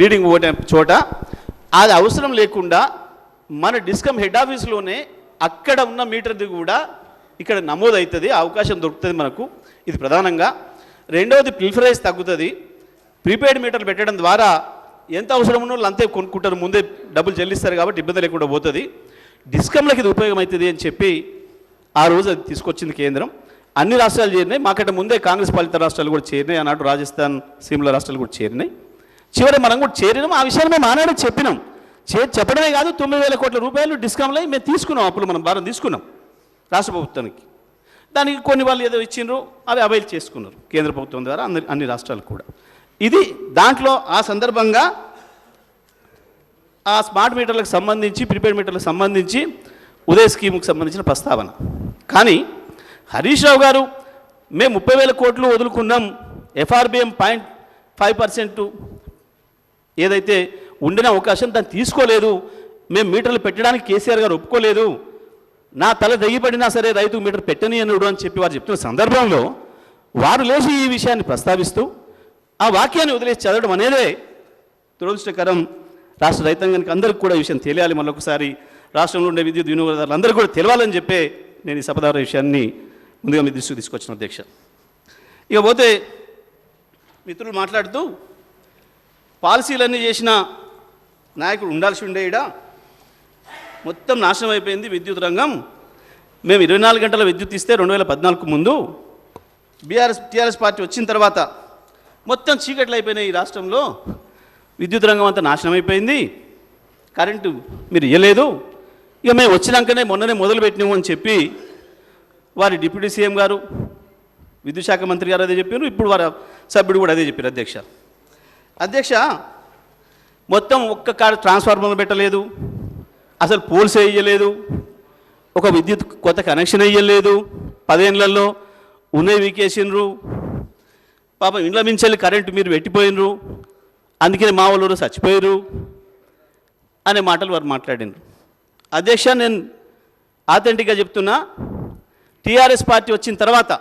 Reading ఓటే um, చోట. అది అవసరం లేకుండా మన డిస్కమ్ హెడ్ ఆఫీస్లోనే అక్కడ ఉన్న మీటర్ది కూడా ఇక్కడ నమోదు అవుతుంది అవకాశం దొరుకుతుంది మనకు. ఇది ప్రధానంగా. రెండవది ప్రిఫరెన్స్ తగ్గుతుంది. ప్రీపెయిడ్ మీటర్లు పెట్టడం ద్వారా ఎంత అవసరం ఉన్న వాళ్ళు అంతే కొనుక్కుంటారు. ముందే డబ్బులు చెల్లిస్తారు కాబట్టి ఇబ్బంది లేకుండా పోతుంది. డిస్కమ్లకి ఇది ఉపయోగం అవుతుంది అని చెప్పి ఆ రోజు అది తీసుకొచ్చింది కేంద్రం. అన్ని రాష్ట్రాలు చేరినాయి. మాకంటే ముందే కాంగ్రెస్ పాలిత రాష్ట్రాలు కూడా చేరినాయి. అన్నట్టు రాజస్థాన్ సీమల రాష్ట్రాలు కూడా చేరినాయి. చివరి మనం కూడా చేరినాం. ఆ విషయాన్ని మేము ఆనాడే చెప్పినాం. చే చెప్పడమే కాదు తొమ్మిది వేల కోట్ల రూపాయలు డిస్కౌంట్లో మేము తీసుకున్నాం. అప్పుడు మనం భారం తీసుకున్నాం. రాష్ట్ర ప్రభుత్వానికి. దానికి కొన్ని వాళ్ళు ఏదో ఇచ్చిండ్రు అవి అవైల్ చేసుకున్నారు. కేంద్ర ప్రభుత్వం ద్వారా అన్ని అన్ని రాష్ట్రాలు కూడా. ఇది దాంట్లో ఆ సందర్భంగా ఆ స్మార్ట్ మీటర్లకు సంబంధించి ప్రీపెయిడ్ మీటర్లకు సంబంధించి ఉదయ స్కీమ్కి సంబంధించిన ప్రస్తావన. కానీ హరీష్ రావు గారు మేము ముప్పై వేల కోట్లు వదులుకున్నాం. ఎఫ్ఆర్బిఎం పాయింట్ ఫైవ్ పర్సెంట్ ఏదైతే ఉండిన అవకాశం దాన్ని తీసుకోలేదు. మేము మీటర్లు పెట్టడానికి కేసీఆర్ గారు ఒప్పుకోలేదు. నా తల దెయ్యపడినా సరే రైతు మీటర్ పెట్టని అనుడు అని చెప్పి వారు చెప్తున్న సందర్భంలో వారు లేచి ఈ విషయాన్ని ప్రస్తావిస్తూ ఆ వాక్యాన్ని వదిలేసి చదవడం అనేదే దురదృష్టకరం. రాష్ట్ర రైతాంగానికి అందరికీ కూడా ఈ విషయం తెలియాలి. మళ్ళొకసారి రాష్ట్రంలో ఉండే విద్యుత్ వినియోగదారులు అందరూ కూడా తెలవాలని చెప్పే నేను ఈ సపదార విషయాన్ని ముందుగా మీ దృష్టికి తీసుకొచ్చిన అధ్యక్ష. ఇక పోతే మిత్రులు మాట్లాడుతూ పాలసీలన్నీ చేసిన నాయకుడు ఉండాల్సి ఉండే ఈడ మొత్తం నాశనం అయిపోయింది విద్యుత్ రంగం. మేము ఇరవై నాలుగు గంటల విద్యుత్ ఇస్తే రెండు వేల పద్నాలుగు ముందు బీఆర్ఎస్ టీఆర్ఎస్ పార్టీ వచ్చిన తర్వాత మొత్తం చీకట్లు అయిపోయినాయి ఈ రాష్ట్రంలో. విద్యుత్ రంగం అంతా నాశనం అయిపోయింది. కరెంటు మీరు ఇవ్వలేదు ఇక మేము వచ్చినాకనే మొన్ననే మొదలుపెట్టినాము అని చెప్పి వారి డిప్యూటీ సీఎం గారు విద్యుత్ శాఖ మంత్రి గారు అదే చెప్పారు ఇప్పుడు వారి సభ్యుడు కూడా అదే చెప్పారు అధ్యక్ష. అధ్యక్ష మొత్తం ఒక్క కాడ ట్రాన్స్ఫార్మర్ పెట్టలేదు అసలు పోల్స్ వేయలేదు ఒక విద్యుత్ కొత్త కనెక్షన్ వేయలేదు పదేళ్ళల్లో ఉన్నవి వీకేసిండ్రు పాపం ఇండ్ల మించెల్లి కరెంటు మీరు పెట్టిపోయినరు అందుకని మా వాళ్ళు చచ్చిపోయారు అనే మాటలు వారు మాట్లాడినారు అధ్యక్ష నేను ఆథెంటిక్గా చెప్తున్నా టీఆర్ఎస్ పార్టీ వచ్చిన తర్వాత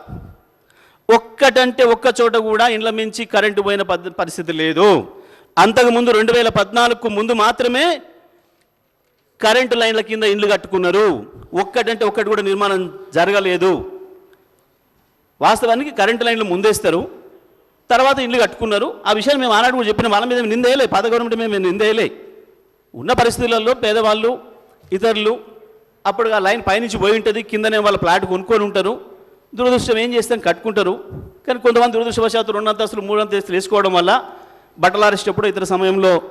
ఒక్కటంటే ఒక్క చోట కూడా ఇండ్ల మించి కరెంటు పోయిన పరిస్థితి లేదు. అంతకుముందు రెండు వేల పద్నాలుగుకు ముందు మాత్రమే కరెంటు లైన్ల కింద ఇండ్లు కట్టుకున్నారు. ఒక్కటంటే ఒక్కటి కూడా నిర్మాణం జరగలేదు. వాస్తవానికి కరెంటు లైన్లు ముందేస్తారు. తర్వాత ఇండ్లు కట్టుకున్నారు. ఆ విషయాన్ని మేము ఆనాడు కూడా చెప్పిన. వాళ్ళ మీద నిందేయలే. పాత గవర్నమెంట్ మేము నిందేయలే. ఉన్న పరిస్థితులలో పేదవాళ్ళు ఇతరులు అప్పుడు ఆ లైన్ పైనుంచి పోయి ఉంటుంది కిందనే వాళ్ళ ప్లాట్ కొనుక్కొని ఉంటారు. దురదృష్టం ఏం చేస్తాం కట్టుకుంటారు. కానీ కొంతమంది దురదృష్టవశాత్తు రెండు అంతస్తులు మూడు అంతస్తులు వేసుకోవడం వల్ల బట్టలు ఆరేసేటప్పుడు ఇతర సమయంలో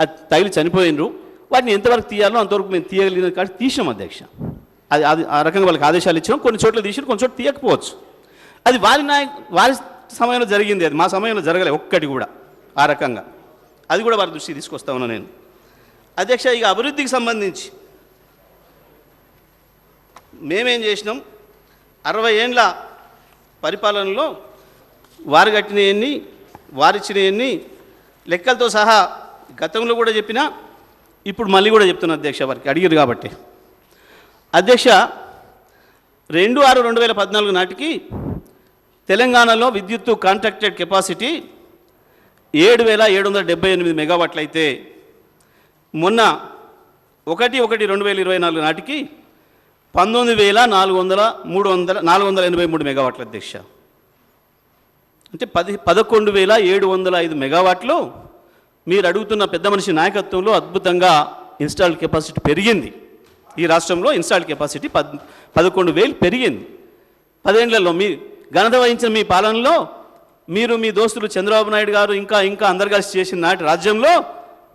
అది తగిలి చనిపోయినరు. వాటిని ఎంతవరకు తీయాలో అంతవరకు మేము తీయగలిగిన కానీ తీసినాం అధ్యక్ష. అది అది ఆ రకంగా వాళ్ళకి ఆదేశాలు ఇచ్చినాం కొన్ని చోట్ల తీసినాం కొన్ని చోట్ల తీయకపోవచ్చు. అది వారి నాయ వారి సమయంలో జరిగింది అది. మా సమయంలో జరగలే ఒక్కటి కూడా ఆ రకంగా. అది కూడా వారి దృష్టికి తీసుకొస్తా ఉన్నా నేను. అధ్యక్ష ఇక అభివృద్ధికి సంబంధించి మేమేం చేసినాం? అరవై ఏండ్ల పరిపాలనలో వారు కట్టినవన్నీ వారిచ్చినవన్నీ లెక్కలతో సహా గతంలో కూడా చెప్పినా ఇప్పుడు మళ్ళీ కూడా చెప్తున్నా అధ్యక్ష వారికి అడిగారు కాబట్టి. అధ్యక్ష రెండు ఆరు రెండు వేల పద్నాలుగు నాటికి తెలంగాణలో విద్యుత్తు కాంట్రాక్టెడ్ కెపాసిటీ ఏడు వేల ఏడు వందల డెబ్బై ఎనిమిది మెగావాట్లు అయితే మొన్న ఒకటి ఒకటి రెండు వేల ఇరవై నాలుగు నాటికి పంతొమ్మిది వేల నాలుగు వందల మూడు వందల నాలుగు వందల ఎనభై మూడు మెగావాట్ల అధ్యక్ష అంటే పది పదకొండు వేల ఏడు వందల ఐదు మెగావాట్లు మీరు అడుగుతున్న పెద్ద మనిషి నాయకత్వంలో అద్భుతంగా ఇన్స్టాల్ కెపాసిటీ పెరిగింది. ఈ రాష్ట్రంలో ఇన్స్టాల్ కెపాసిటీ పద్ పదకొండు వేలు పెరిగింది. పదేళ్ళలో మీ ఘనత వహించిన మీ పాలనలో మీరు మీ దోస్తులు చంద్రబాబు నాయుడు గారు ఇంకా ఇంకా అందరు కలిసి చేసిన నాటి రాజ్యంలో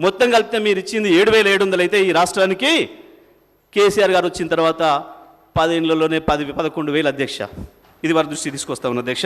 మొత్తం కలిపితే మీరు ఇచ్చింది ఏడు వేల ఏడు వందలు అయితే ఈ రాష్ట్రానికి కేసీఆర్ గారు వచ్చిన తర్వాత పదేళ్ళలోనే పది పదకొండు వేలు అధ్యక్ష. ఇది వారి దృష్టి తీసుకొస్తా ఉన్న అధ్యక్ష.